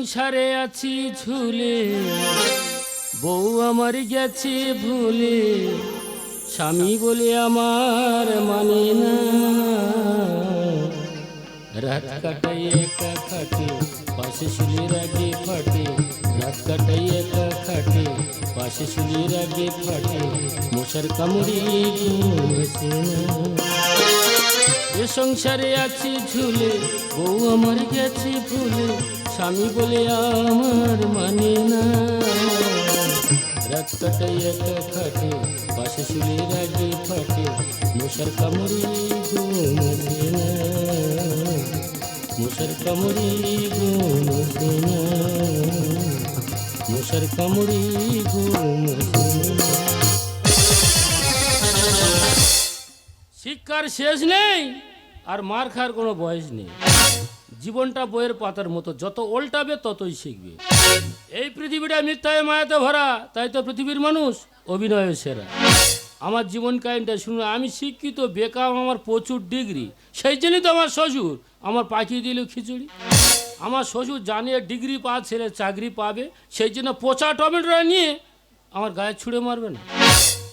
সংসারে আছি ঝুলে, বউ আমার গেছে ভুলে, স্বামী বলে আমার মানে না। রাত কাটাই একা খাটে, পাশে শুলির আগে ফাটে, রাত কাটাই একা খাটে, পাশে শুলির আগে ফাটে, মশার কামড়ি না। এ সংসারে আছি ঝুলে, বউ আমার গেছে ভুলে, স্বামী বলে আমার মানে না। রাত কাটাই একা খাটে পাশে শুলির আগে ফাটে মশার কামড়ি ঘুম আসে না। মশার কামড়ি ঘুম আসে না। মশার কামড়ি ঘুম আসে না। শিক্ষার শেষ নেই। আর মার খাওয়ার কোনো বয়স নেই। জীবনটা বইয়ের পাতার মতো, যত উল্টাবে ততই শিখবে। এই পৃথিবীটা মিথ্যায় মায়াতে ভরা, তাই তো পৃথিবীর মানুষ অভিনয়ের সেরা। আমার জীবন কাহিনটা শুনুন, আমি শিক্ষিত, বেকাম, আমার প্রচুর ডিগ্রি। সেই জন্যই তো আমার শ্বশুর, আমার পাঠিয়ে দিল খিচুড়ি। আমার শ্বশুর জানিয়ে ডিগ্রি পা, ছেলে চাকরি পাবে, সেই জন্য পচা টমেটোটা নিয়ে আমার গায়ে ছুঁড়ে মারবে না।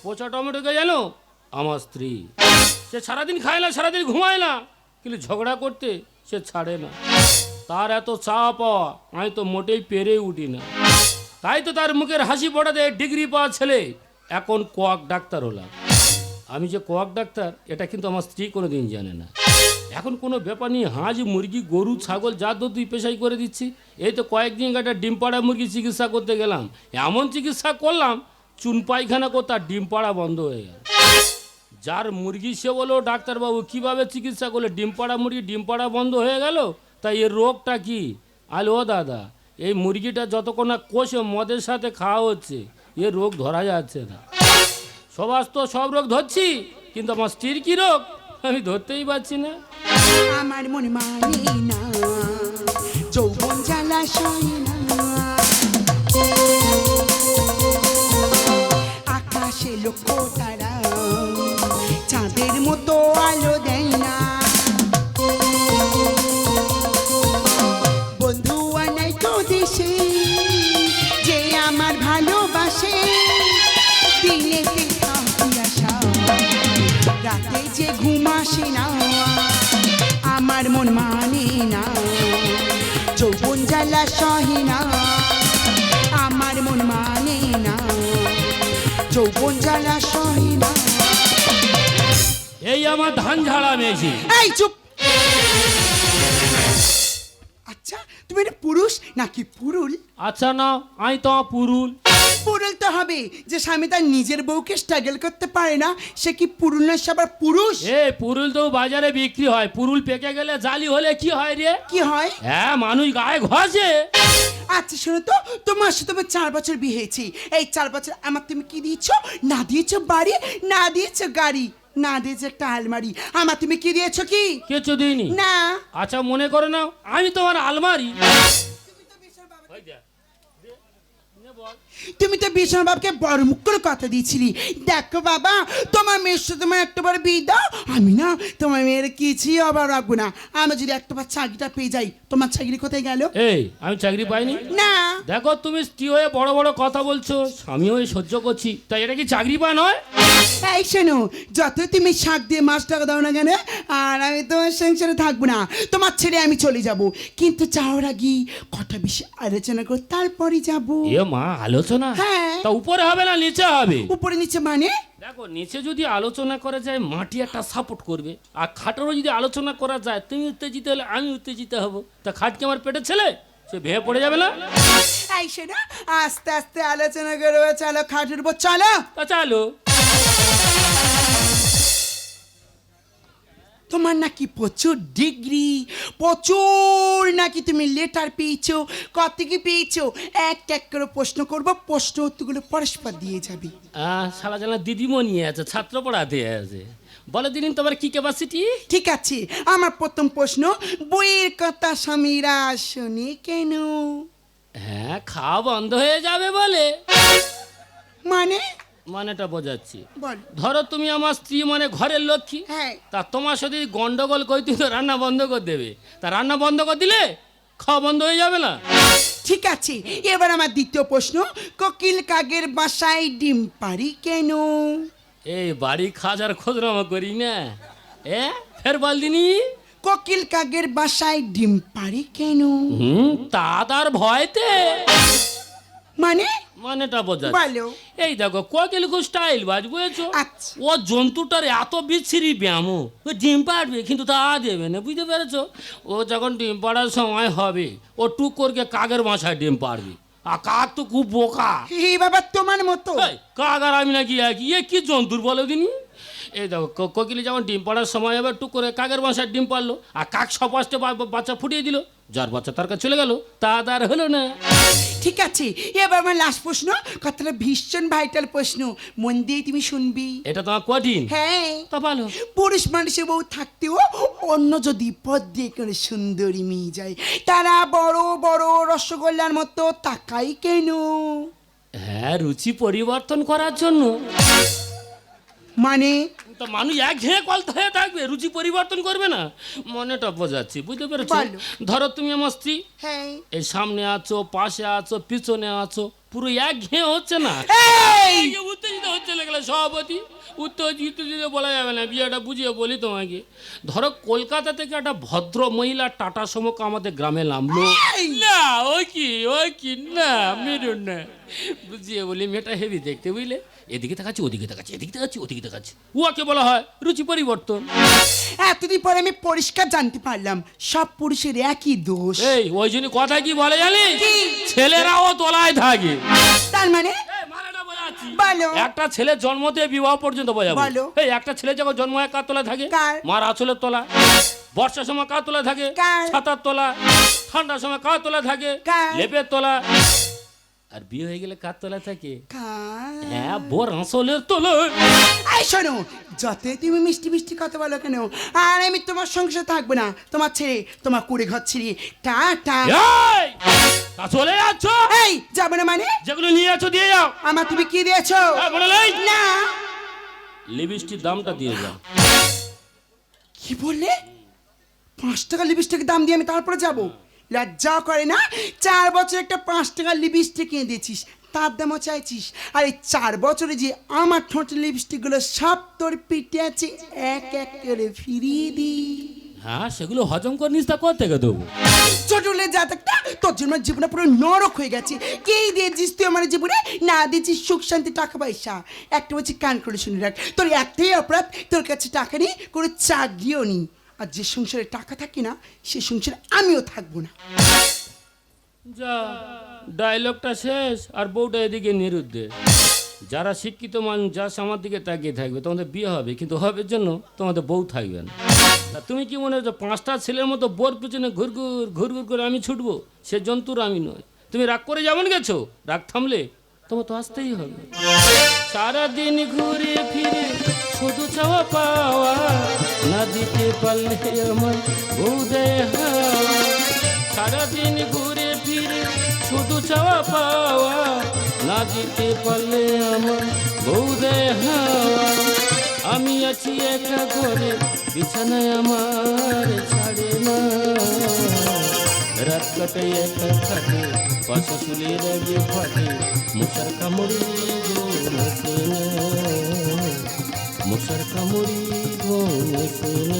পচা টমেটোকে জানো? আমার স্ত্রী। সে সারাদিন খায় না, সারাদিন ঘুমায় না। কিন্তু ঝগড়া করতে সে ছাড়ে না। তার এত চা পাওয়া আমি তো মোটেই পেরে উঠি না। তাই তো তার মুখের হাসি পড়াতে ডিগ্রি পাওয়া ছেলে, এখন কোয়াক ডাক্তার হলাম। আমি যে কোয়াক ডাক্তার, এটা কিন্তু আমার স্ত্রী কোনো দিন জানে না। এখন কোনো ব্যাপার নেই হাঁস, মুরগি, গরু, ছাগল, যা তো তুই পেশাই করে দিচ্ছি, এই তো কয়েকদিন একটা ডিম পাড়া মুরগি চিকিৎসা করতে গেলাম। এমন চিকিৎসা করলাম, চুন পায়খানা করতে আর ডিম পাড়া বন্ধ হয়ে গেল। যার মুরগি সে বলো, ডাক্তারবাবু, কীভাবে চিকিৎসা করলে ডিম পাড়া মুরগি ডিম পাড়া বন্ধ হয়ে গেল? তাই এর রোগটা কি? আলো ও দাদা, এই মুরগিটা যতক্ষণ না কোষে মদের সাথে খাওয়া হচ্ছে, এ রোগ ধরা যাচ্ছে না। সবাস তো সব রোগ ধরছি, কিন্তু আমার স্ত্রীর কি রোগ? আমি ধরতেই পারছি না। মনে না আকাশে লক্ষ জ্বালা সহে না এই আমার ধান ঝাড়া মেয়েছি এই চুপ। আচ্ছা তুমি এটা পুরুষ নাকি পুরুল? আচ্ছা না আমি তো পুরুল। পুরুল তো হবে যে স্বামী তার নিজের বউকে স্ট্রাগল করতে পারে না সে কি পুরুল না সে আবার পুরুষ? এ পুরুল তো বাজারে বিক্রি হয় পুরুল পেকে গেলে জালি হলে কি হয় রে? কি হয়? হ্যাঁ মানুষ গায়ে ঘষে। আচ্ছা শোনো তো তোমার সাথে তোমার চার বছর বিয়ে হয়েছে। এই চার বছর আমার তুমি কি দিয়েছ? না দিয়েছ বাড়ি না দিয়েছ গাড়ি না দিয়েছ একটা আলমারি। আমার তুমি কি দিয়েছ কি? কিছু দিইনি? না। আচ্ছা মনে করো নাও আমি তোমার আলমারি। তুমি তো বিষ্ণু বাবুকে বড় মুখ করে কথা দিয়েছিলি। দেখো বাবা তোমার মেয়ের সাথে তোমার একটা বার বিয়ে দাও। আমি না তোমার মেয়ের কিছুই আবার রাখব না। আমি যদি একটা বার চাকরিটা পেয়ে যাই তোমার চাকরি কোথায় গেল? এই আমি চাকরি পাইনি। না। দেখো তুমি স্ত্রী হয়ে বড় বড় কথা বলছো স্বামী হয়ে সহ্য করছি। তাই এটা কি চাকরি পা নয়? এই শোনো যত তুমি শাক দিয়ে মাছ টাকা দাও না কেন আর আমি তোমার সংসারে থাকব না। তোমার ছেড়ে আমি চলে যাব। কিন্তু যাওয়ার আগে কটা বিষয় আলোচনা করে তারপরে যাব। এ মা আলোচনা হ্যাঁ। তা উপরে হবে না নিচে হবে? উপরে নিচে মানে? দেখো নিচে যদি আলোচনা করা যায় মাটি একটা সাপোর্ট করবে। আর খাটেরও যদি আলোচনা করা যায় তুমি উত্তেজিত হলে আমি উত্তেজিত হব। তা খাট কি আমার পেটের ছেলে? সে ভেয়ে পড়ে যাবে না? আইসে না আস্তে আস্তে আলোচনা করব চলো খাটের উপর চলো। তা চালো। তোমার নাকি প্রচুর ডিগ্রি প্রচুর নাকি তুমি লেটার পেয়েছ কত কি পেয়েছ? এক এক করে প্রশ্ন করব প্রশ্ন উত্তরগুলো পরস্পর দিয়ে যাবে। শালা জানা দিদিমণি আছে ছাত্র পড়াতে আছে। বলে দিন তোমার কি ক্যাপাসিটি ঠিক আছে আমার প্রথম প্রশ্ন বইয়ের কথা স্বামীরা শোনে কেন? হ্যাঁ খাওয়া বন্ধ হয়ে যাবে বলে। মানে? মানেটা বোঝাচ্ছি। বল। ধরো তুমি আমার স্ত্রী মানে ঘরের লক্ষ্মী। হ্যাঁ। তা তোমার সাথে গন্ডগোল করি তুমি তো রান্না বন্ধ করে দেবে। তা রান্না বন্ধ করে দিলে খাওয়া বন্ধ হয়ে যাবে না? ঠিক আছে এবার আমার দ্বিতীয় প্রশ্ন কোকিল কাকের বাসায় ডিম পারি কেন? এই বাড়ি খাজার খোঁজরামা করি না। এ ফের বল দিনি কোকিল কাকের বাসায় ডিম পারি কেন? হুম তা তার ভয়তে। মানে? মানেটা বোঝা বলো। এই দেখো কোকিল খুব স্টাইল বাজ বুঝেছ। ও জন্তুটার এত বিচ্ছিরি ব্যায়াম ও ডিম পাড়বে কিন্তু তা দেবে না বুঝতে পেরেছ? ও যখন ডিম পাড়ার সময় হবে ও টুক করে কাকের বাসায় ডিম পাড়বে। আর কাক তো খুব বোকা। হে বাবা তোমার মতো। কাক আর আমি নাকি একই এ কি জন্তুর বলো দিনি? এই দেখো কোকিলে যেমন ডিম পাড়ার সময় হবে টুক করে কাকের বাসায় ডিম পারল আর কাক সপাশে বাচ্চা ফুটিয়ে দিল যার বাচ্চা তার কাছে চলে গেল তা তার হলো না। ঠিক আছে এবার আমার লাস্ট প্রশ্ন কথাটা ভীষণ ভাইটাল প্রশ্ন মন দিয়ে তুমি শুনবি। এটা তোমার কঠিন হ্যাঁ। তা ভালো পুরুষ মানুষের বউ থাকতেও অন্য যদি পদ দিয়ে কোনো সুন্দরী মেয়ে যায় তারা বড় বড় রসগোল্লার মতো তাকাই কেন? হ্যাঁ রুচি পরিবর্তন করার জন্য। মানে? তো মানুষ এক ঘেয়ে কলতা হয়ে থাকবে রুচি পরিবর্তন করবে না? মনেটা বোঝাচ্ছি বুঝতে পেরেছ? বলো। ধরো তুমি আমার স্ত্রী। হ্যাঁ। এই সামনে আছো পাশে আছো পিছনে আছো পুরো এক ঘেয়ে হচ্ছে না? এই! এই যে উত্তেজিত হচ্ছে লেগেলে সভাপতি উত্তেজিত উত্তেজিত বলা যাবে না বিয়েটা বুঝিয়ে বলি তোমাকে। ধরো কলকাতা থেকে একটা ভদ্র মহিলা টাটা সমক আমাদের গ্রামে নামলো। না ওই কি ওই কি না মেরুন না। বুঝিয়ে বলি মেয়েটা হেভি দেখতে বুঝলে? এদিকে তাকাচ্ছি ওদিকে তাকাচ্ছি এদিকে তাকাচ্ছি ওদিকে তাকাচ্ছি। উহাকে বলা হয় রুচি পরিবর্তন। এতদিন পরে আমি পরিষ্কার জানতে পারলাম সব পুরুষের একই দোষ। এই ওই জন্য কথা কি বলে জানি? ছেলেরাও তোলায় থাকে। তার মানে। বলো। একটা ছেলে জন্ম দিয়ে বিবাহ পর্যন্ত বোঝাবো। এই একটা ছেলে যখন জন্ম হয় কার তোলা থাকে? মার আঁচলের তোলা। বর্ষার সময় কার তোলা থাকে? ছাতার তোলা। ঠান্ডার সময় কার তোলা থাকে? লেপের তোলা। আর বিয়ে হয়ে গেলে কার তোলা থাকে? হ্যাঁ বোর আঁচলের তোলা এই শোনো যতই তুমি মিষ্টি মিষ্টি কথা বলো কেন আর আমি তোমার সংসার থাকব না। তোমার ছেড়ে তোমার কুড়ে ঘর ছিড়ে এই তা চলে যাচ্ছ এই যাবে না মানে? যেগুলো নিয়ে আছো দিয়ে যাও। আমার তুমি কি দিয়েছ? হ্যাঁ, নেই না। লিপস্টিক দামটা দিয়ে যাও। কি বললে? পাঁচ টাকা লিপস্টিকের দাম দিয়ে আমি তারপরে যাব? লজ্জা করে না? চার বছর একটা পাঁচ টাকার লিপস্টিক কিনে দিয়েছিস। তার দামও চাইছিস। আর এই চার বছরে যে আমার ঠোঁটের লিপস্টিকগুলো সব তোর পিঠে আছে এক এক করে ফিরিয়ে দিই হ্যাঁ সেগুলো হজম করে নিস তা কোথা থেকে দেবো ছোটলে জাতকটা তোর জন্য জীবনে পুরো নরক হয়ে গেছে। কে দিয়েছিস তুই আমার জীবনে? না দিয়েছিস সুখ শান্তি টাকা পয়সা। একটা বলছি কান করে শুনে রাখ। তোর একটাই অপরাধ তোর কাছে টাকা নেই কোনো চাকরিও নেই। আর যে সংসারে টাকা থাকি না, সে সংসারে আমিও থাকব না। যা ডায়লগটা শেষ আর বউটা এদিকে নিরুদ্দেশ যারা শিক্ষিত মানুষ, যা আমার দিকে তাকিয়ে থাকবে, তোমাদের বিয়ে হবে, কিন্তু হবে জন্য তোমাদের বউ থাকবে না। তা তুমি কি মনে হচ্ছে পাঁচটা ছেলের মতো বোর পিছনে ঘুরঘুর ঘুরঘুর করে আমি ছুটবো? সে জন্তুর আমি নয় তুমি রাগ করে যেমন গেছো? রাগ থামলে তোমার তো আসতেই হবে সারাদিন ঘুরে ফিরে শুধু চাওয়া পাওয়া, না দিতে পারলে আমার বউ দেয় হাওয়া। সারাদিন ঘুরে ফিরে শুধু চাওয়া পাওয়া, না দিতে পারলে আমার বউ দেয় হাওয়া। আমি আছি একা ঘরে, বিছানায় আমার ছাড়ে না রাত কাটাই একা থাকে পাশে শুলে রাগে ফাটে মশার কামড়ে ঘুম আসে না মশার কামড়ে ঘুম আসে না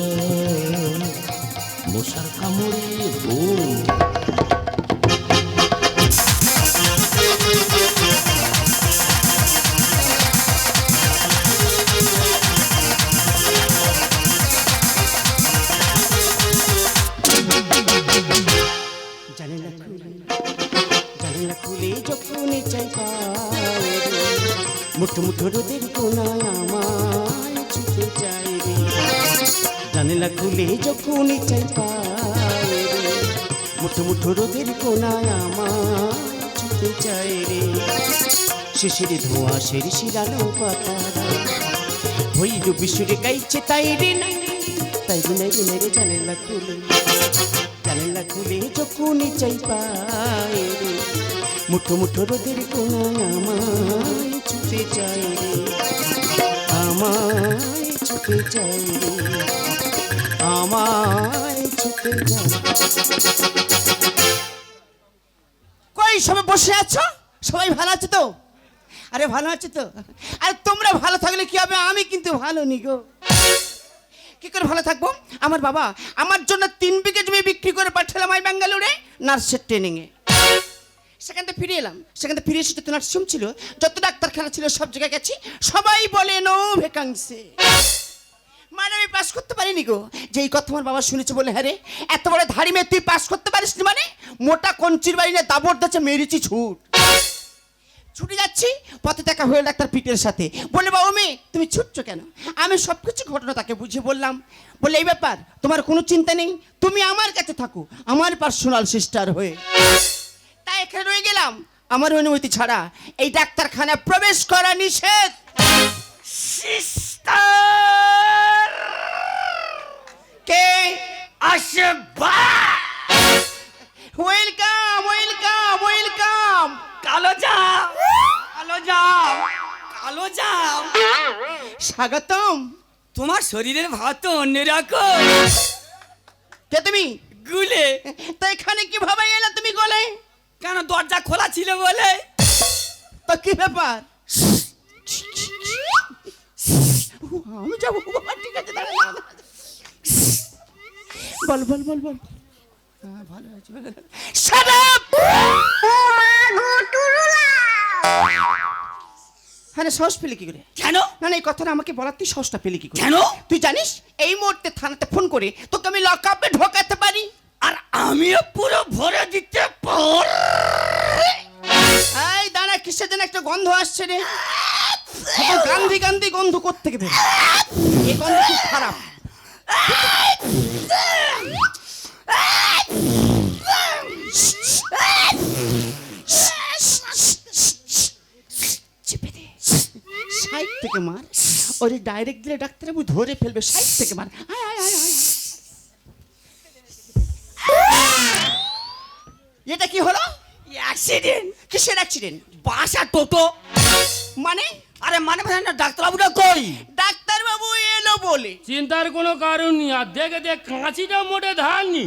মুঠো মুঠো রোদের কোনায় আমায় ছুটে যায় রে। জানেলা খুলে যখন চাই পায় রে। মুঠো মুঠো রোদের কোনায় আমায় ছুটে যায় রে। শিশির ধোঁয়া, শের শিরালো পাতা ভৈর বিশুরে গাইছে তাই রে নাই তাই রে, নাই রে নাই রে, জানেলা খুলে। জানেলা খুলে যখন চাই পায় রে। মুঠো মুঠো রোদের কোনায় আমায় ছুটে যায় রে, আমায় ছুটে যায় রে, আমায় ছুটে যায় সবাই বসে আছো? সবাই ভালো আছে তো? আরে, ভালো আছে তো? আরে, তোমরা ভালো থাকলে কি হবে? আমি কিন্তু ভালো নি গো। কি করে ভালো থাকব? আমার বাবা আমার জন্য তিন বিঘে জমি বিক্রি করে পাঠালাম আমি ব্যাঙ্গালোরে নার্সের ট্রেনিংয়ে সেখান থেকে ফিরে এলাম। সেখান থেকে ফিরে এসে যত নার্সিং ছিল যত ডাক্তারখানা ছিল, সব জায়গায় গেছি। সবাই বলে, নো ভ্যাকান্সি। মানে আমি পাস করতে পারিনি গো। যে এই কথা আমার বাবা শুনেছে বলে হ্যাঁ রে, এত বড় ধাড়ি মেয়ে, তুই পাস করতে পারিস নি মানে? মোটা কঞ্চির বাড়ি না দাবর দাচ্ছে মেরেছি ছুট। ছুটে যাচ্ছি, পথে দেখা হয়ে ডাক্তার পিটের সাথে। বলে, বাবু মেয়ে, তুমি ছুটছো কেন? আমি সব কিছু ঘটনা তাকে বুঝিয়ে বললাম। বলে, এই ব্যাপার, তোমার কোনো চিন্তা নেই। তুমি আমার কাছে থাকো, আমার পার্সোনাল সিস্টার হয়ে। এখানে রয়ে গেলাম। আমার অনুমতি ছাড়া এই ডাক্তারখানা প্রবেশ করা নিষেধ। কে? আসে ওয়েলকাম ওয়েলকাম ওয়েলকাম। কালো জাম। কালো জাম। কালো জাম। স্বাগতম। তোমার শরীরের ভাত তো অন্যরকম। কে তুমি? গুলে। তা এখানে কীভাবে এলে তুমি গলে? কেন দরজা খোলা ছিল বলে? তা কি ব্যাপার? আমি যাব ঠিক আছে। বল বল বল বল। হ্যাঁ, ভালো আছে। Shut সাহস পেলে কি করে? কেন? না এই কথাটা আমাকে বলার তুই সাহসটা পেলে কি করে? কেন? তুই জানিস এই মুহূর্তে থানাতে ফোন করে তোকে আমি লক আপে ঢোকাতে পারি। আর আমিও পুরো ভরে দিতে পার এই দাঁড়া, কিসের যেন একটা গন্ধ আসছে রে? গান্ধী গান্ধী গন্ধ কোত্থেকে বের এই গন্ধ খুব খারাপ। সাইড থেকে মার। ওরে ডাইরেক্ট দিলে ডাক্তারবাবু ধরে ফেলবে। সাইড থেকে মার। আয় আয় আয়। এটা কি হলো? অ্যাক্সিডেন্ট কিসের অ্যাক্সিডেন্ট বাসা টোটো? মানে? আরে মানে মানে না ডাক্তারবাবুটা কই? ডাক্তারবাবু এলো বলে। চিন্তার কোনো কারণ নেই আর দেখে দেখ কাঁচিটা মোটে ধার নি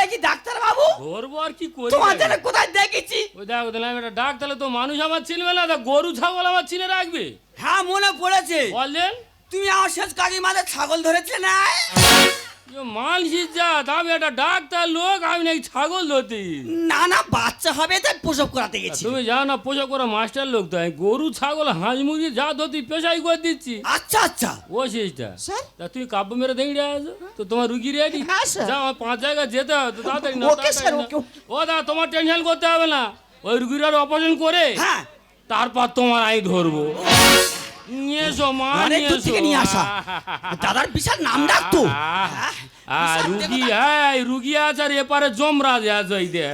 এ কি ডাক্তারবাবু? ধরবো আর কি করি তোমাদের কোথায় দেখেছি? ওই দেখো দিলাম এটা ডাক তাহলে তো মানুষ আমার চিনবে না তা গরু ছাগল আমার চিনে রাখবে। হ্যাঁ মনে পড়েছে। বললেন তুমি আমার শেষ কাকিমাদের ছাগল ধরেছিলে না? আমি একটা ডাক্তার লোক আমি নাকি ছাগল ধরতে না না বাচ্চা হবে তাই প্রসব করাতে গেছি তুমি জানো না করা মাস্টার লোক গরু ছাগল হাঁস মুরগি যা ধরতি পেশাই করে দিচ্ছি আচ্ছা আচ্ছা ও স্যার? তা তুমি কাব্য মেরে দেখে আছো তো তোমার রুগী রেডি আমার পাঁচ যেতে হবে তো তাড়াতাড়ি না। ও দা তোমার টেনশন করতে হবে না ওই রুগীর অপারেশন করে তারপর তোমার আমি ধরবো নিয়ে এসো মা অনেক দূর থেকে নিয়ে আসা। দাদার বিশাল নাম ডাকতো আহ, আহ, রুগী হ্যাঁ রুগী আছে আর এপারে জমরাজ আছে ওই দে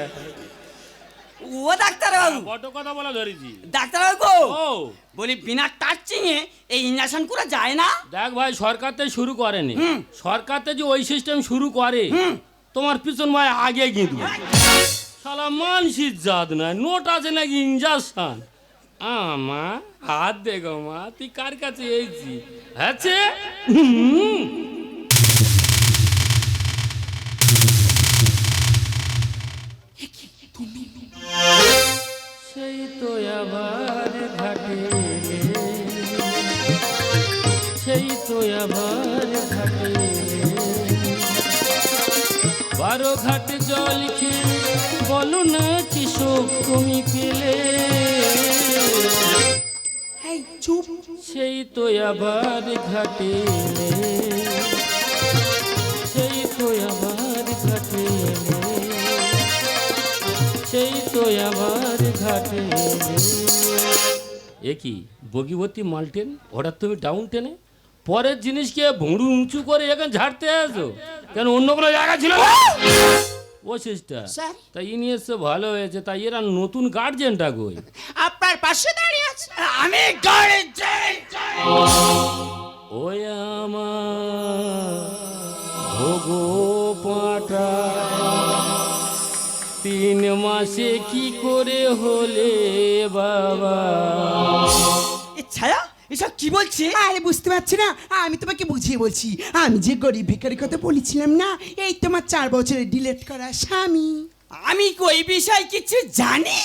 ও ডাক্তারবাবু। বড় কথা বলা ধরেছি। ডাক্তারবাবু ও। বলি বিনা টাচিং এ এই ইঞ্জেকশন করা যায় না? দেখ ভাই সরকার থেকে শুরু করেনি। সরকার থেকে যে ওই সিস্টেম শুরু করে তোমার পিছন ভাই আগে কিন্তু। শালা মানসির জাত নয় নোট আছে নাকি ইঞ্জেকশন আমা, হাত দেখো মা, তুই কার কাছে এইছি আছে? সেই তো আবার ঘাটে সেই তো আবার ঘাটে বারো ঘাটে জল খেয়ে বলো না কি শোক তুমি পেলে? সেই তো আবার ঘাটে সেই তো আবার ঘাটে সেই তো আবার ঘাটে এ কি, বগিবতী মালটেন হঠাৎ তুমি ডাউন টেনে পরের জিনিসকে ভুঁড়ু উঁচু করে এখানে ঝাড়তে আসো। কেন অন্য কোনো জায়গা ছিল না? Sister sir. তাই ইনি এসছে ভালো হয়েছে তাই এরা নতুন গার্জেনটা কই? আপনার পাশে দাঁড়িয়ে আছে। আমি গাড়ি ওই আমার ভোগো পাটা। তিন মাসে কি করে হলে বাবা? ছায়া এসব কি বলছে? আরে বুঝতে পারছি না। আমি তোমাকে বুঝিয়ে বলছি। আমি যে গরিব ভিখারির কথা বলেছিলাম না এই তোমার চার বছরের ডিলেট করা স্বামী। আমি কি ওই বিষয়ে কিছু জানি?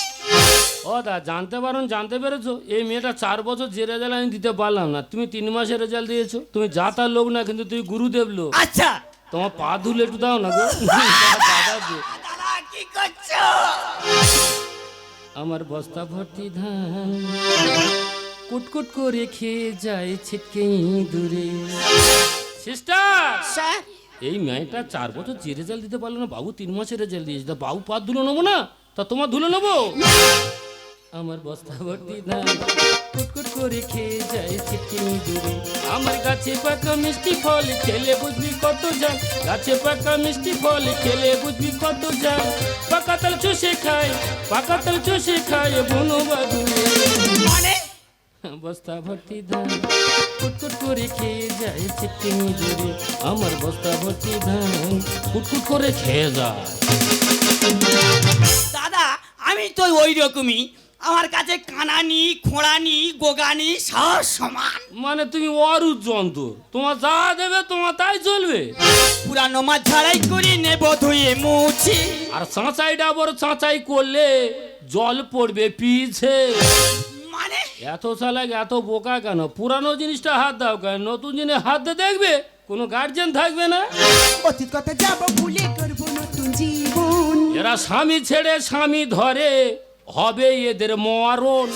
ও দা জানতে পারুন জানতে পেরেছ? এই মেয়েটা চার বছর যে রেজাল্ট আমি দিতে পারলাম না। তুমি তিন মাসের রেজাল্ট দিয়েছ। তুমি যা তার লোক না কিন্তু তুই গুরুদেব লোক। আচ্ছা। তোমার পা ধুলে একটু দাও না গো। দাদা কি করছ? আমার বস্তা ভর্তি ধান। কুটকুট করে খেয়ে যায় ছিটকে দূরে সিস্টার স্যার। এই মেয়েটা চার বছর যে রেজাল্ট দিতে পারল না বাবু তিন মাসের রেজাল্ট দিয়েছে। তা বাবু পাত ধুলো নেব না? তা তোমার ধুলো নেব? আমার বস্তা ভর্তি ধান কুটকুট করে খেয়ে যায় ছিটকে দূরে আমার গাছে পাকা মিষ্টি ফল খেলে বুঝবি কত যায় গাছে পাকা মিষ্টি ফল খেলে বুঝবি কত যায় পাকা তাল চষে খায় পাকা তাল চষে খায় বনো বাদুরে মানে বস্তা ভর্তি ধান। কুটকুট করে খেয়ে যায় ছিটকে দূরে আমার বস্তা ভর্তি ধান কুটকুট করে খেয়ে যায়। দাদা আমি তো ওই রকমই আমার কাছে কানানি খোঁড়ানি গোগানি সব সমান। মানে তুমি অরুদ জন্তু তোমার যা দেবে তোমার তাই চলবে। পুরানো মাছ ঝাড়াই করে নেব ধুয়ে মুছি। আর চাঁচাইটা বড় চাঁচাই করলে জল পড়বে পিছে। এত চালাক এত বোকা কেন? পুরানো জিনিসটা হাত দাও কেন? নতুন জিনিস হাত দিয়ে দেখবে? কোনো গার্জেন থাকবে না? অতীত কথা যাব ভুলে করব নতুন জীবন। এরা স্বামী ছেড়ে স্বামী ধরে হবে এদের মরণ।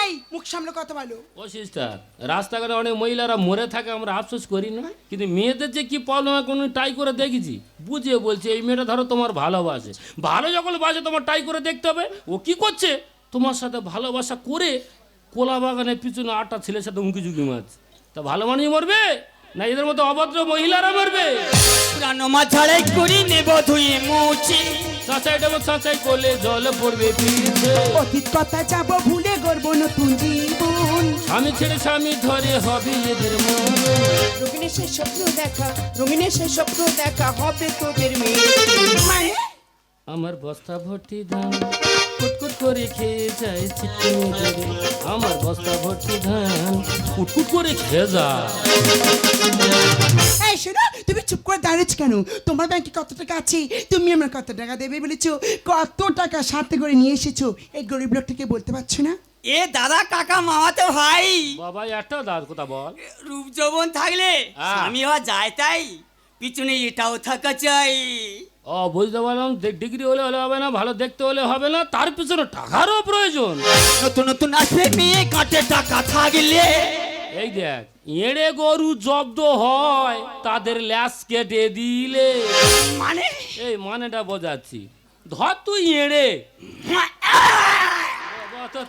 এই মুখ সামনে কথা বলো। ও সিস্টার রাস্তাঘাটে অনেক মহিলারা মরে থাকে আমরা আফসোস করি না। কিন্তু মেয়েদের যে কি প্রবলেম কোনো টাই করে দেখেছি। বুঝিয়ে বলছে এই মেয়েটা ধরো তোমার ভালোবাসে। ভালো যখন বাসে তোমার টাই করে দেখতে হবে ও কি করছে? তোমার সাথে ভালোবাসা করে কোলা বাগানের পিছনে আটটা ছেলের সাথে উঁকি ঝুঁকি মারছে। তা ভালো মানুষ মরবে? না এদের মতো অভদ্র মহিলারা মরবে? পুরানো মাছ ঝাড়াই করে নেব ধুয়ে মুছি। চাঁচাই দেবো চাঁচাই করলে জল পড়বে পিছে। অতীত কথা যাব ভুলে করব নতুন জীবন। স্বামী ছেড়ে স্বামী ধরে হবে এদের মরণ রঙিনের সে স্বপ্ন দেখা রঙিনের সে স্বপ্ন দেখা হবে তোদের মেয়ে। মানে আমার বস্তা ভর্তি ধান করে খেয়ে যায় আমার বস্তা ভর্তি ধান কুটকুট করে খেয়ে এই শোনো তুমি চুপ করে দাঁড়িয়েছ কেন? তোমার ব্যাংকে কত টাকা আছে? তুমি আমার কত টাকা দেবে বলেছ? কত টাকা সাথে করে নিয়ে এসেছ? এই গরিব লোকটাকে বলতে পারছ না? এ দাদা কাকা মামাতো ভাই। বাবা একটা দাঁত কথা বল? রূপ যৌবন থাকলে হ্যাঁ। স্বামী হওয়া যায় তাই। পিছনে এটাও থাকা চাই। ও বুঝতে পারলাম ডিগ্রি হলে হলে হবে না ভালো দেখতে হলে হবে না তার পিছনে টাকারও প্রয়োজন। নতুন নতুন আসবে মেয়ে কাটে টাকা থাকলে। এই দেখ এড়ে গরু জব্দ হয় তাদের ল্যাস কেটে দিলে। মানে? এই মানেটা বোঝাচ্ছি। ধর তুই এড়ে।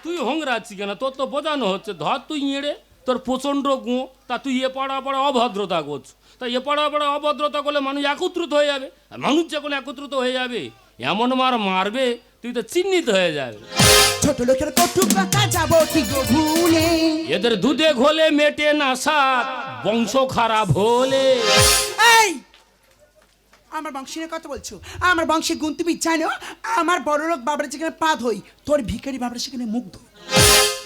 তুই হংরাচ্ছি কেন? তোর তো বোঝানো হচ্ছে ধর তুই এড়ে। তোর প্রচণ্ড গো তা তুই এ পাড়া পাড়া অভদ্রতা করছ। তা এ পাড়া পাড়া অভদ্রতা করলে মানুষ একত্রিত হয়ে যাবে আর মানুষ যখন একত্রিত হয়ে যাবে এমন মার মারবে তুই তো চিহ্নিত হয়ে যাবে। ছোট লোকের কটু কথা যাব কি ভুলে। এদের দুধে ঘোলে মেটে না সাত বংশ খারাপ হলে। এই! আমার বংশের কথা বলছো। আমার বংশের গুণ তুমি জানো আমার বড় লোক বাবার যেখানে পা ধই তোর ভিখারি বাবার সেখানে মুখ ধোই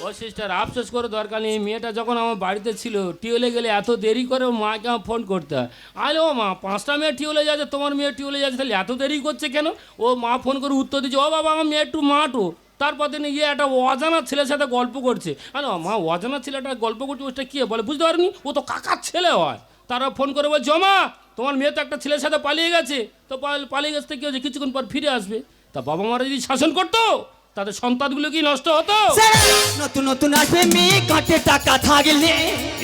ও সিস্টার আফসোস করে, দরকার নেই। মেয়েটা যখন আমার বাড়িতে ছিল, টিউলে গেলে এত দেরি করে মাকে আমার ফোন করতে হয়। আরে ও মা, পাঁচটা মেয়ে টিউলে যাচ্ছে, তোমার মেয়ে টিউলে যাচ্ছে, তাহলে এত দেরি করছে কেন? ও মা ফোন করে উত্তর দিচ্ছে, ও বাবা, আমার মেয়ে একটু মাটো। তারপর দিন গিয়ে একটা অজানা ছেলের সাথে গল্প করছে। আরে মা, অজানা ছেলেটা গল্প করছে, ওটা কি বলে বুঝতে পারিনি? ও তো কাকার ছেলে হয়। তারা ফোন করে বলছে, "ও মা, তোমার মেয়ে তো একটা ছেলের সাথে পালিয়ে গেছে। তো পাল- পালিয়ে গেছে কি হয়েছে? কিছুক্ষণ পর ফিরে আসবে। তা বাবা মারা যদি শাসন করতো তাদের সন্তানগুলো কি নষ্ট হতো? নতুন নতুন আসবে মেয়ে কাটে টাকা থাকলে।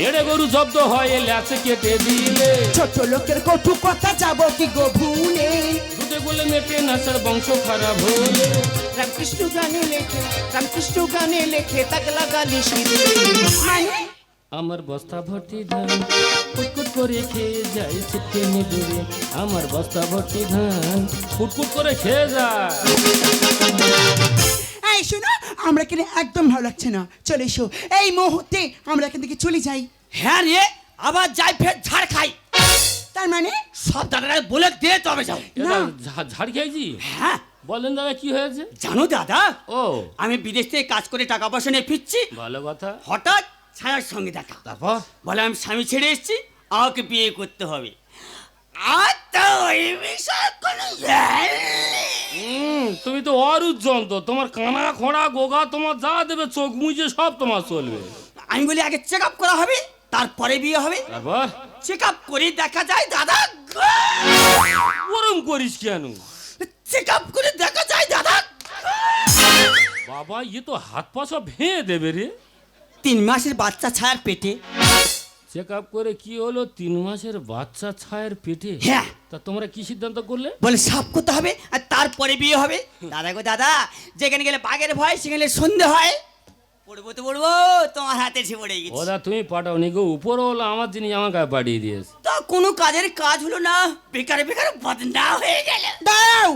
এড়ে গরু জব্দ হয় ল্যাচে কেটে দিলে। ছোট লোকের কটু কথা যাব কি গো ভুলে? দুধে বলে মেটে নাচার বংশ খারাপ হলে। রামকৃষ্ণ গানে লেখে রামকৃষ্ণ গানে লেখে তাকলা গালি মানে? আমার বস্তা ভর্তি ধান কুটকুট করে খেয়ে যায় ছিটকে দূরে আমার বস্তা ভর্তি ধান কুটকুট করে খেয়ে যায়। এই শোনো আমরা এখানে একদম ভালো লাগছে না। চলে এসো। এই মুহূর্তে আমরা এখান থেকে চলে যাই। হ্যাঁ রে আবার যাই ফের ঝাড় খাই। তার মানে? সব দাদারা বলে দে তবে যাও। ঝাড় খেয়েছি? হ্যাঁ। বলেন দাদা কি হয়েছে? জানো দাদা ও। আমি বিদেশ থেকে কাজ করে টাকা পয়সা নিয়ে ফিরছি। ভালো কথা। হঠাৎ ছায়ার সঙ্গে দেখা। তারপর? বলে আমি স্বামী ছেড়ে এসেছি আমাকে বিয়ে করতে হবে। আর তো তুমি তো তোমার কানা খোঁড়া গোগা তোমার যা দেবে চোখ মুজে সব তোমার চলবে। আমি বলি আগে চেক আপ করা হবে তারপরে বিয়ে হবে। তারপর? চেক আপ করে দেখা যায় দাদা ওরম করিস কেন? চেক আপ করে দেখা যায় দাদা বাবা ইয়ে তো হাত পা সব ভেঙে দেবে রে। তিন মাসের বাচ্চা ছায়ার পেটে। চেক আপ করে কি হলো? তিন মাসের বাচ্চা ছায়ের পেটে। হ্যাঁ। তা তোমরা কি সিদ্ধান্ত করলে? বলে সাফ করতে হবে আর তারপরে বিয়ে হবে। দাদা গো দাদা যেখানে গেলে বাঘের ভয় সেখানে সন্ধে হয়। পড়ব তো পড়ব তোমার হাতে এসে পড়ে গেছে। ওদা তুমি পাঠাও নি গো উপরে হলো আমার জিনিস আমার গায়ে পাঠিয়ে দিয়েছে। তা কোনো কাজের কাজ হলো না। বেকার বেকার বদনা হয়ে গেল। দাঁড়াও!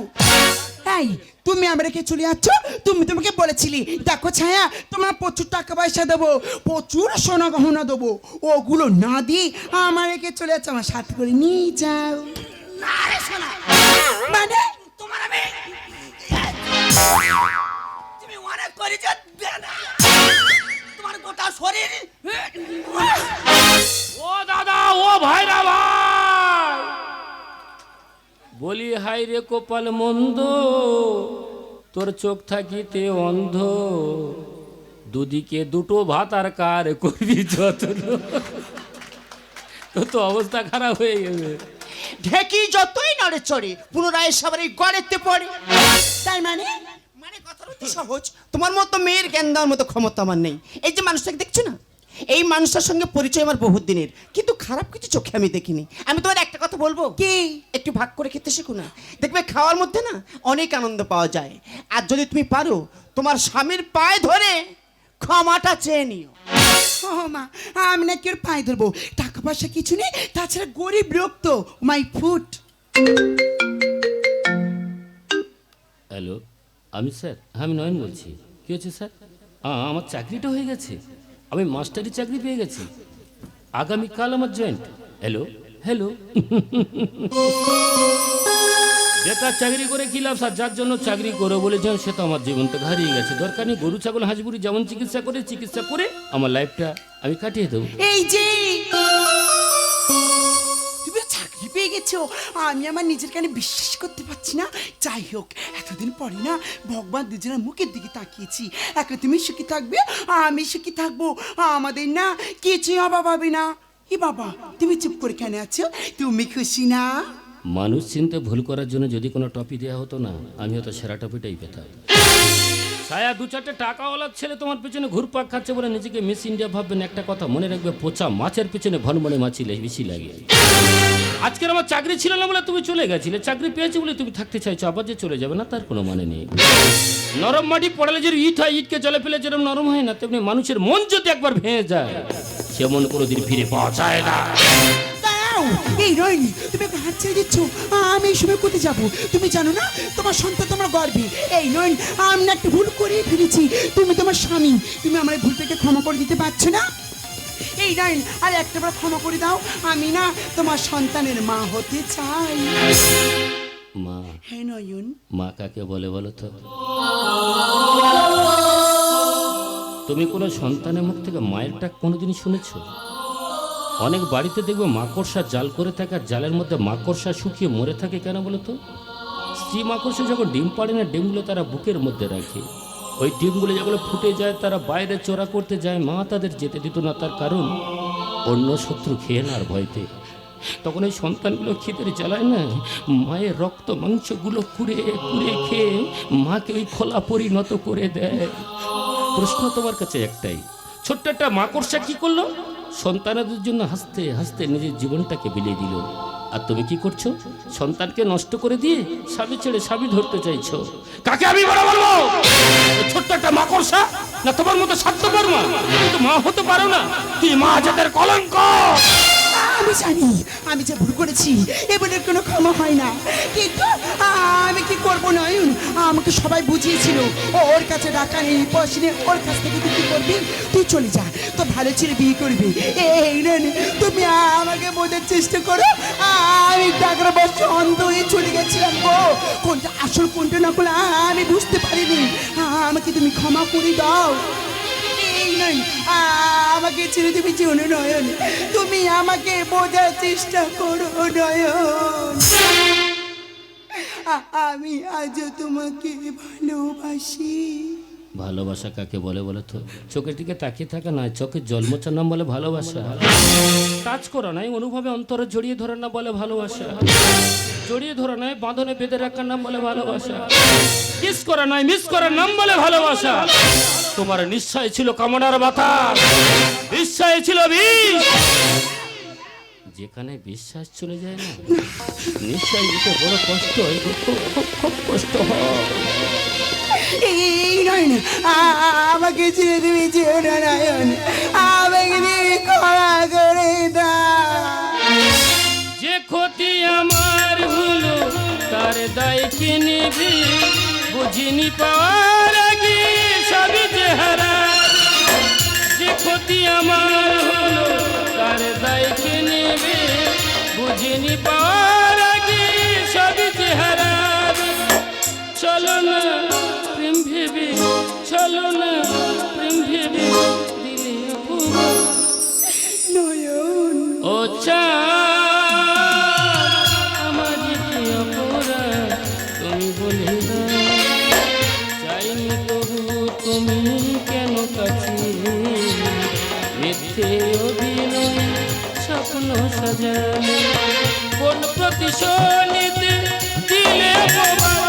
এই তুমি আমরা রেখে চলে যাচ্ছ? তুমি তোমাকে বলেছিলি দেখো ছায়া তোমার প্রচুর টাকা পয়সা দেবো প্রচুর সোনা গহনা দেবো। ওগুলো না দিয়ে আমার রেখে চলে যাচ্ছে আমার সাথে করে নিয়ে যাও। শোনা মানে? তোমার আমি তুমি অনেক করেছ তোমার গোটা শরীর ও দাদা ও ভাইরা ভাই। বলি হাই রে কপাল মন্দ, তোর চোখ থাকিতে অন্ধ। দুদিকে দুটো ভাত আর কার করবি যত্ন? তো তো অবস্থা খারাপ হয়ে গেছে। ঢেকি যতই নড়ে চড়ে, পুনরায় সবার এই গড়েতে পড়ে। তাই মানে? মানে কথাটা সহজ। তোমার মতো মেয়ের জ্ঞান দেওয়ার মতো ক্ষমতা আমার নেই। এই যে মানুষটাকে দেখছ না এই মানুষটার সঙ্গে পরিচয় আমার বহুত দিনের। কিন্তু খারাপ কিছু চোখে আমি দেখিনি। আমি তোমার একটা কথা বলব? কি? একটু ভাগ করে খেতে শেখো না। দেখবে খাওয়ার মধ্যে না অনেক আনন্দ পাওয়া যায়। আর যদি তুমি পারো তোমার স্বামীর পায়ে ধরে ক্ষমাটা চেয়ে নিও। মা আমি না কেউ পায়ে ধরবো? টাকা পয়সা কিছু নেই তাছাড়া গরিব রক্ত মাই ফুট। হ্যালো আমি স্যার আমি নয়ন বলছি। কি হচ্ছে স্যার? আমার চাকরিটা হয়ে গেছে। আমি মাস্টারি চাকরি পেয়ে গেছি। আগামীকাল আমার জয়েন্ট হ্যালো হ্যালো বেকার চাকরি করে কি লাভ স্যার? যার জন্য চাকরি করে বলেছেন সে তো আমার জীবন থেকে হারিয়ে গেছে। দরকার নেই, গরু, ছাগল হাঁসবুড়ি যেমন চিকিৎসা করে চিকিৎসা করে আমার লাইফটা আমি কাটিয়ে দেবো। এই যে গেছো আমি আমার নিজের কানে বিশ্বাস করতে পারছি না। যাই হোক, এতদিন পরে না ভগবান দুজনের মুখের দিকে তাকিয়েছি। এখন তুমি সুখী থাকবে, আমি সুখী থাকব। আমাদের না কিছুই অভাব হবে না। এ বাবা, তুমি চুপ করে কেন আছো? তুমি খুশি না? মানুষ চিনতে ভুল করার জন্য যদি কোনো টপি দেওয়া হতো না আমি হয়তো সেরা টপিটাই পেতাম। ছায়া, দু চারটে টাকাওয়ালার ছেলে তোমার পেছনে ঘুরপাক খাচ্ছে বলে নিজেকে মিস ইন্ডিয়া ভাববেন একটা কথা মনে রাখবে, পচা মাছের পেছনে ভনমনে মাছি বেশি লাগে। আজকের আমার চাকরি ছিল না বলে তুমি চলে গেছিলে। চাকরি পেয়েছি বলে তুমি থাকতে চাইছো, আবার যে চলে যাবে না, তার কোনো মানে নেই। নরম মাটি পড়ালে যে ইট হয়, ইটকে জলে ফেলে যেরকম নরম হয় না, তেমনি মানুষের মন যদি একবার ভেঙে যায়, সে মন কোনোদিন ফিরে পাওয়া যায় না। এই রয়নি তুমি একটু হাত ছেড়ে দিচ্ছ? আমি এই সময় কোথায় যাব? তুমি জানো না, তোমার সন্তান তোমার গর্বে এই নয় আমি একটা ভুল করেই ফেলেছি। তুমি তোমার স্বামী, তুমি আমার ভুলটাকে ক্ষমা করে দিতে পারছ না? এই নয় আর একটা বার ক্ষমা করে দাও। আমি না তোমার সন্তানের মা হতে চাই। মা। হ্যাঁ নয়ন। মা কাকে বলে বলো তো? তুমি কোনো সন্তানের মুখ থেকে মায়ের ডাক কোনোদিনই শুনেছো? অনেক বাড়িতে দেখবে মাকড়সা জাল করে থাকে আর জালের মধ্যে মাকড়সা শুকিয়ে মরে থাকে কেন বলো তো? স্ত্রী মাকড়সা যখন ডিম পাড়ে না ডিমগুলো তারা বুকের মধ্যে রাখে। ওই ডিমগুলো যেগুলো ফুটে যায়, তারা বাইরে চোরা করতে যায়, মা তাদের যেতে দিত না তার কারণ অন্য শত্রু খেয়ে না আর ভয়তে। তখন ওই সন্তানগুলো খিদের জ্বালায় না, মায়ের রক্ত মাংসগুলো কুড়ে কুড়ে খেয়ে মাকে ওই খোলা পরিণত করে দেয়। প্রশ্ন তোমার কাছে একটাই, ছোট্ট একটা মাকড়সা কি করল? সন্তানদের জন্য হাসতে হাসতে নিজের জীবনটাকে বিলিয়ে দিল। আর তুমি কি করছ? সন্তানকে নষ্ট করে দিয়ে স্বামী ছেড়ে স্বামী ধরতে চাইছো। কাকে আমি বড় বলব? ছোট্ট একটা মাকড়সা? না তোমার মতো স্বার্থপর মা? তুমি তো মা হতে পারো না। তুই মা যাদের কলঙ্ক! আমি জানি, আমি যে ভুল করেছি এবারে কোনো ক্ষমা হয় না। কিন্তু আমি কি করব, নয়ন? আমাকে সবাই বুঝিয়েছিল, ওর কাছে টাকা নেই পয়সা নেই ওর কাছ থেকে তুই কি করবি? তুই চলে যা, তো ভালো ছেলে বিয়ে করবি। এই রে তুমি আমাকে বোঝার চেষ্টা করো। আমি টাকার বসে অন্ধ হয়ে চলে গেছিলাম গো। কোনটা আসল, কোনটা না করলে আমি বুঝতে পারিনি। আমাকে তুমি ক্ষমা করে দাও। ছেড়ে তুমি জানো নয়ন। তুমি আমাকে বোঝার চেষ্টা করো নয়ন। আমি আজও তোমাকে ভালোবাসি। ভালোবাসা কাকে বলে বলে তো? চোখের দিকে তাকিয়ে থাকা না চোখের জন্মচার নাম বলে ভালোবাসা। কাজ করো নাই, অনুভবে অন্তরে জড়িয়ে ধরে না বলে ভালোবাসা। জড়িয়ে ধরে নাই, বাঁধনে বেঁধে রাখার নাম বলে ভালোবাসা। কিস করা নাই, মিস করার নাম বলে ভালোবাসা। তোমার নিশ্চয় ছিল কামনার মাথা, নিশ্চয় ছিল বিষ। যেখানে বিশ্বাস চলে যায় না, নিশ্চয় বড় কষ্ট হয়। খুব খুব কষ্ট হয়। এই নয় না আমাকে ছেড়ে তুমি যেও না নয়ন আমাকে ক্ষমা করে দাও। যে ক্ষতি আমার হলো তার দায় কে নেবে? বুঝিনি পাওয়ার আগে সবই যে হারা। যে ক্ষতি আমার হলো তার দায় কে নেবে? বুঝিনি পাওয়ার চলো না প্রেম ভেবে দিলে। নয়ন ও চাঁদ, আমার কি অপরাধ তুমি বলে চাইনি তবু তুমি কেন কাছে মিথ্যে অভিনয় স্বপ্ন সাজালে কোন প্রতিশোধিতে দিলে অপমান?